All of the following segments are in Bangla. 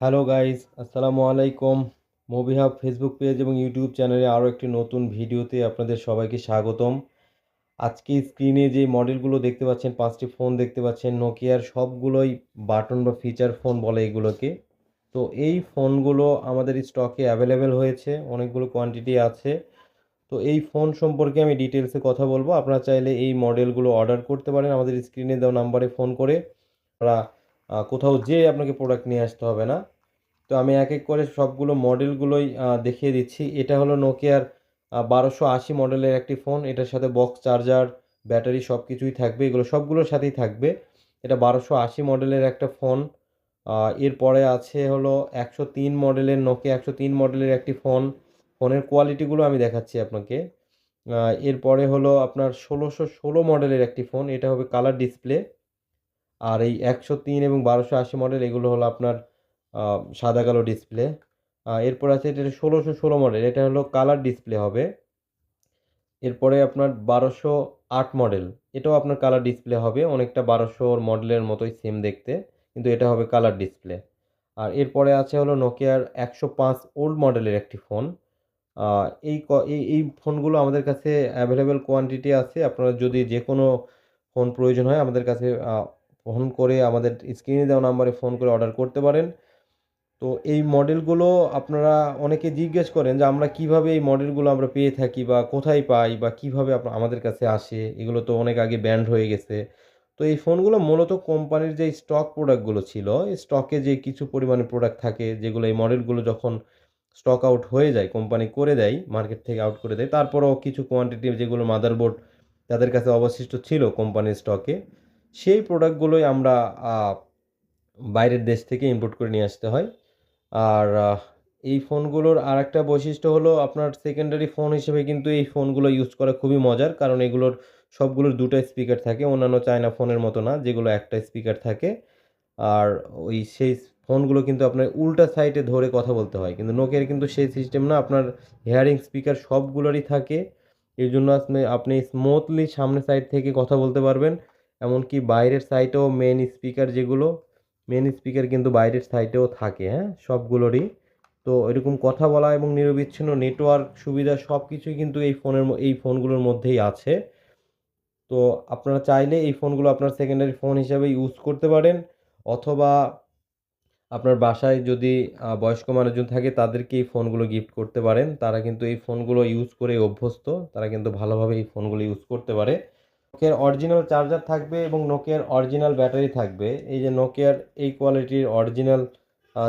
হ্যালো গাইস আসসালামু আলাইকুম মুভি হাব ফেসবুক পেজ এবং ইউটিউব চ্যানেলে আরও একটি নতুন ভিডিওতে আপনাদের সবাইকে স্বাগতম। আজকে স্ক্রিনে যে মডেলগুলো দেখতে পাচ্ছেন, পাঁচটি ফোন দেখতে পাচ্ছেন নোকিয়ার সবগুলোই বাটন বা ফিচার ফোন বলে এগুলোকে। তো এই ফোনগুলো আমাদের স্টকে অ্যাভেলেবেল হয়েছে, অনেকগুলো কোয়ান্টিটি আছে। তো এই ফোন সম্পর্কে আমি ডিটেলসে কথা বলব। আপনারা চাইলে এই মডেলগুলো অর্ডার করতে পারেন। আমাদের স্ক্রিনে দেওয়া নাম্বারে ফোন করে। আপনারা কোথাও যেয়ে আপনাকে প্রোডাক্ট নিয়ে আসতে হবে না। তো আমি এক এক করে সবগুলো মডেলগুলোই দেখিয়ে দিচ্ছি। এটা হলো নোকিয়ার বারোশো আশি মডেলের একটি ফোন এটার সাথে বক্স চার্জার ব্যাটারি সব কিছুই থাকবে। এগুলো সবগুলোর সাথেই থাকবে। এটা বারোশো আশি মডেলের একটা ফোন এরপরে আছে হলো একশো তিন মডেলের নোকিয়া একশো তিন মডেলের একটি ফোন ফোনের কোয়ালিটিগুলো আমি দেখাচ্ছি আপনাকে। এরপরে হলো আপনার ষোলোশো ষোলো মডেলের একটি ফোন এটা হবে কালার ডিসপ্লে আর এই একশো তিন এবং বারোশো আশি মডেল এগুলো হলো আপনার সাদা কালো ডিসপ্লে এরপর আছে এটা ষোলোশো ষোলো মডেল এটা হলো কালার ডিসপ্লে হবে। এরপরে আপনার বারোশো আট মডেল এটাও আপনার কালার ডিসপ্লে হবে, অনেকটা বারোশোর মডেলের মতোই সেম দেখতে, কিন্তু এটা হবে কালার ডিসপ্লে আর এরপরে আছে হলো নোকিয়ার একশো পাঁচ ওল্ড মডেলের একটি ফোন এই ক- এই ফোনগুলো আমাদের কাছে অ্যাভেলেবেল কোয়ান্টিটি আছে, আপনারা যদি যে কোনো ফোন প্রয়োজন হয় আমাদের কাছে ফোন করে আমাদের স্ক্রিনে দেওয়া নাম্বারে ফোন করে অর্ডার করতে পারেন। তো এই মডেলগুলো আপনারা অনেকে জিজ্ঞেস করেন যে আমরা কীভাবে এই মডেলগুলো আমরা পেয়ে থাকি বা কোথায় পাই বা কীভাবে আমাদের কাছে আসে, এগুলো তো অনেক আগে ব্যান্ড হয়ে গেছে। তো এই ফোনগুলো মূলত কোম্পানির যে স্টক প্রোডাক্টগুলো ছিল স্টকে যে কিছু পরিমাণে প্রোডাক্ট থাকে, যেগুলো এই মডেলগুলো যখন স্টক আউট হয়ে যায় কোম্পানি করে দেয় মার্কেট থেকে আউট করে দেয়, তারপরেও কিছু কোয়ান্টিটি যেগুলো মাদারবোর্ড তাদের কাছে অবশিষ্ট ছিল কোম্পানির স্টকে সেই প্রোডাক্টগুলোই আমরা বাইরের দেশ থেকে ইম্পোর্ট করে নিয়ে আসতে হয়। আর এই ফোনগুলোর আর একটা বৈশিষ্ট্য হলো আপনার সেকেন্ডারি ফোন হিসেবে কিন্তু এই ফোনগুলো ইউজ করা খুবই মজার। কারণ এগুলোর সবগুলোর দুটো স্পিকার থাকে, অন্যান্য চায়না ফোনের মতো না, যেগুলো একটা স্পিকার থাকে। আর ওই সেই ফোনগুলো কিন্তু আপনার উল্টা সাইডে ধরে কথা বলতে হয়। কিন্তু নোকিয়ার কিন্তু সেই সিস্টেম না, আপনার হেয়ারিং স্পিকার সবগুলোরই থাকে। এই জন্য আপনি আপনি স্মুথলি সামনের সাইড থেকে কথা বলতে পারবেন। এমনকি বাইরের সাইটেও মেন স্পিকার যেগুলো মেন স্পিকার কিন্তু বাইরের সাইটেও থাকে হ্যাঁ? সবগুলোরই। তো এরকম কথা বলা এবং নিরবিচ্ছিন্ন নেটওয়ার্ক সুবিধা সব কিছুই কিন্তু এই ফোনের এই ফোনগুলোর মধ্যেই আছে। তো আপনারা চাইলে এই ফোনগুলো আপনার সেকেন্ডারি ফোন হিসাবে ইউজ করতে পারেন, অথবা আপনার বাসায় যদি বয়স্ক মানুষজন থাকে তাদেরকে এই ফোনগুলো গিফট করতে পারেন। তারা কিন্তু এই ফোনগুলো ইউজ করে অভ্যস্ত, তারা কিন্তু ভালোভাবে এই ফোনগুলো ইউজ করতে পারে। নোকিয়ার অরিজিনাল চার্জার থাকবে এবং নোকিয়ার অরিজিনাল ব্যাটারি থাকবে। এই যে নোকিয়ার এই কোয়ালিটির অরিজিনাল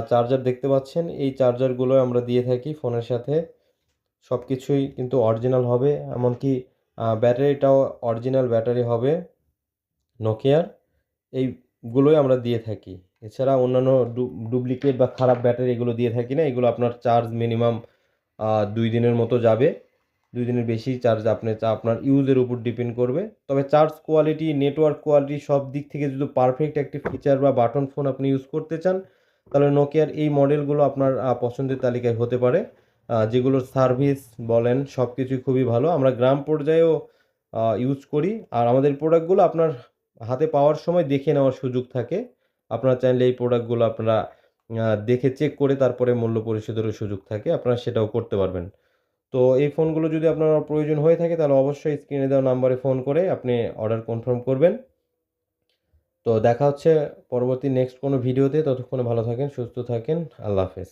চার্জার দেখতে পাচ্ছেন। এই চার্জারগুলো আমরা দিয়ে থাকি ফোনের সাথে। সব কিছুই কিন্তু অরিজিনাল হবে, এমনকি ব্যাটারিটাও অরিজিনাল ব্যাটারি হবে নোকিয়ার এইগুলোই আমরা দিয়ে থাকি। এছাড়া অন্যান্য ডুপ্লিকেট বা খারাপ ব্যাটারি এগুলো দিয়ে থাকি না। এগুলো আপনার চার্জ মিনিমাম দুই দিনের মতো যাবে। দুই দিনের বেশি চার্জ আপনি আপনার ইউজের উপর ডিপেন্ড করবে। তবে চার্জ কোয়ালিটি নেটওয়ার্ক কোয়ালিটি সব দিক থেকে যদি পারফেক্ট একটি ফিচার বা বাটন ফোন আপনি ইউজ করতে চান, তাহলে নোকিয়ার এই মডেলগুলো আপনার পছন্দের তালিকায় হতে পারে। যেগুলোর সার্ভিস বলেন সব কিছুই খুবই ভালো। আমরা গ্রাম পর্যায়েও ইউজ করি। আর আমাদের প্রোডাক্টগুলো আপনার হাতে পাওয়ার সময় দেখে নেওয়ার সুযোগ থাকে। আপনারা চাইলে এই প্রোডাক্টগুলো আপনারা দেখে চেক করে তারপরে মূল্য পরিশোধেরও সুযোগ থাকে। আপনারা সেটাও করতে পারবেন। তো এই ফোনগুলো যদি আপনার প্রয়োজন হয়ে থাকে, তাহলে অবশ্যই স্ক্রিনে দেওয়া নাম্বারে ফোন করে আপনি অর্ডার কনফার্ম করবেন। তো দেখা হচ্ছে পরবর্তী নেক্সট কোনো ভিডিওতে ততক্ষণে ভালো থাকেন, সুস্থ থাকেন। আল্লাহ হাফেজ।